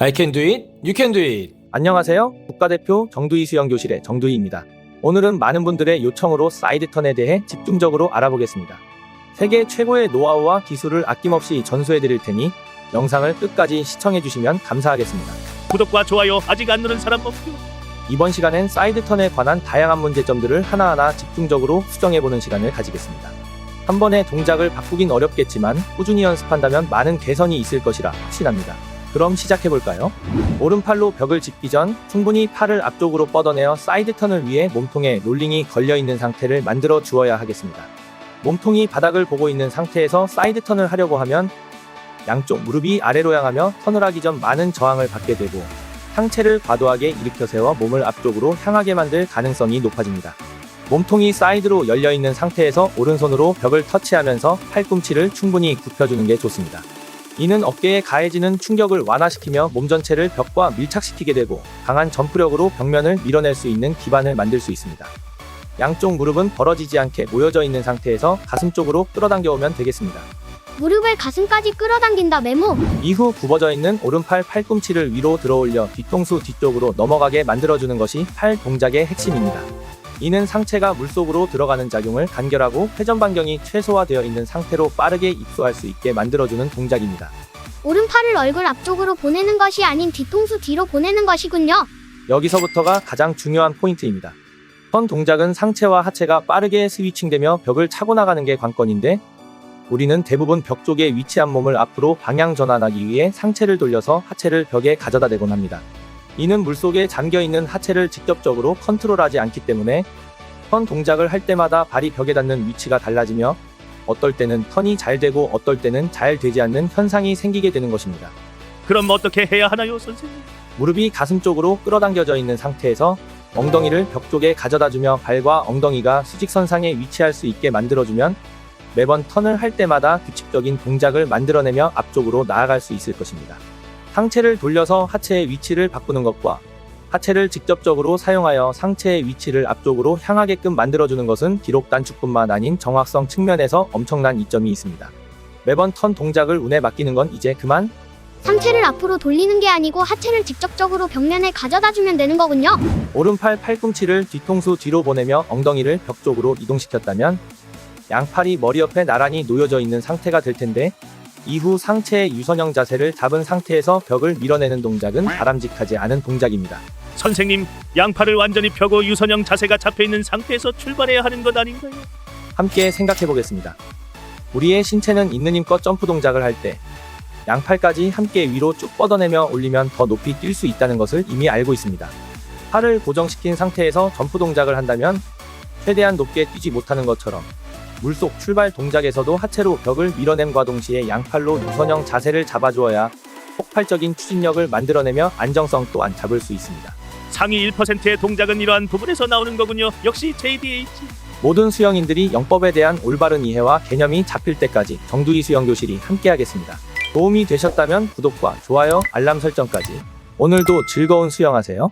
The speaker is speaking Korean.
I can do it, you can do it. 안녕하세요. 국가대표 정두희 수영교실의 정두희입니다. 오늘은 많은 분들의 요청으로 사이드턴에 대해 집중적으로 알아보겠습니다. 세계 최고의 노하우와 기술을 아낌없이 전수해 드릴 테니 영상을 끝까지 시청해 주시면 감사하겠습니다. 구독과 좋아요 아직 안 누른 사람 없죠? 이번 시간엔 사이드턴에 관한 다양한 문제점들을 하나하나 집중적으로 수정해 보는 시간을 가지겠습니다. 한 번에 동작을 바꾸긴 어렵겠지만 꾸준히 연습한다면 많은 개선이 있을 것이라 확신합니다. 그럼 시작해 볼까요? 오른팔로 벽을 짚기 전 충분히 팔을 앞쪽으로 뻗어내어 사이드 턴을 위해 몸통에 롤링이 걸려 있는 상태를 만들어 주어야 하겠습니다. 몸통이 바닥을 보고 있는 상태에서 사이드 턴을 하려고 하면 양쪽 무릎이 아래로 향하며 턴을 하기 전 많은 저항을 받게 되고 상체를 과도하게 일으켜 세워 몸을 앞쪽으로 향하게 만들 가능성이 높아집니다. 몸통이 사이드로 열려 있는 상태에서 오른손으로 벽을 터치하면서 팔꿈치를 충분히 굽혀주는 게 좋습니다. 이는 어깨에 가해지는 충격을 완화시키며 몸 전체를 벽과 밀착시키게 되고 강한 점프력으로 벽면을 밀어낼 수 있는 기반을 만들 수 있습니다. 양쪽 무릎은 벌어지지 않게 모여져 있는 상태에서 가슴 쪽으로 끌어당겨 오면 되겠습니다. 무릎을 가슴까지 끌어당긴다 메모 이후 굽어져 있는 오른팔 팔꿈치를 위로 들어 올려 뒤통수 뒤쪽으로 넘어가게 만들어주는 것이 팔 동작의 핵심입니다. 이는 상체가 물속으로 들어가는 작용을 간결하고 회전 반경이 최소화되어 있는 상태로 빠르게 입수할 수 있게 만들어주는 동작입니다. 오른팔을 얼굴 앞쪽으로 보내는 것이 아닌 뒤통수 뒤로 보내는 것이군요 여기서부터가 가장 중요한 포인트입니다. 턴 동작은 상체와 하체가 빠르게 스위칭되며 벽을 차고 나가는 게 관건인데 우리는 대부분 벽 쪽에 위치한 몸을 앞으로 방향 전환하기 위해 상체를 돌려서 하체를 벽에 가져다 대곤 합니다. 이는 물속에 잠겨 있는 하체를 직접적으로 컨트롤하지 않기 때문에 턴 동작을 할 때마다 발이 벽에 닿는 위치가 달라지며 어떨 때는 턴이 잘 되고 어떨 때는 잘 되지 않는 현상이 생기게 되는 것입니다. 그럼 어떻게 해야 하나요 선생님? 무릎이 가슴 쪽으로 끌어당겨져 있는 상태에서 엉덩이를 벽 쪽에 가져다 주며 발과 엉덩이가 수직선상에 위치할 수 있게 만들어주면 매번 턴을 할 때마다 규칙적인 동작을 만들어내며 앞쪽으로 나아갈 수 있을 것입니다. 상체를 돌려서 하체의 위치를 바꾸는 것과 하체를 직접적으로 사용하여 상체의 위치를 앞쪽으로 향하게끔 만들어주는 것은 기록 단축뿐만 아닌 정확성 측면에서 엄청난 이점이 있습니다. 매번 턴 동작을 운에 맡기는 건 이제 그만 상체를 앞으로 돌리는 게 아니고 하체를 직접적으로 벽면에 가져다 주면 되는 거군요 오른팔 팔꿈치를 뒤통수 뒤로 보내며 엉덩이를 벽 쪽으로 이동시켰다면 양팔이 머리 옆에 나란히 놓여져 있는 상태가 될 텐데 이후 상체의 유선형 자세를 잡은 상태에서 벽을 밀어내는 동작은 바람직하지 않은 동작입니다. 선생님 양팔을 완전히 펴고 유선형 자세가 잡혀 있는 상태에서 출발해야 하는 것 아닌가요? 함께 생각해 보겠습니다. 우리의 신체는 있는 힘껏 점프 동작을 할 때 양팔까지 함께 위로 쭉 뻗어내며 올리면 더 높이 뛸 수 있다는 것을 이미 알고 있습니다. 팔을 고정시킨 상태에서 점프 동작을 한다면 최대한 높게 뛰지 못하는 것처럼 물속 출발 동작에서도 하체로 벽을 밀어냄과 동시에 양팔로 유선형 자세를 잡아주어야 폭발적인 추진력을 만들어내며 안정성 또한 잡을 수 있습니다. 상위 1%의 동작은 이러한 부분에서 나오는 거군요. 역시 JDH. 모든 수영인들이 영법에 대한 올바른 이해와 개념이 잡힐 때까지 정두희 수영교실이 함께하겠습니다. 도움이 되셨다면 구독과 좋아요, 알람 설정까지 오늘도 즐거운 수영하세요.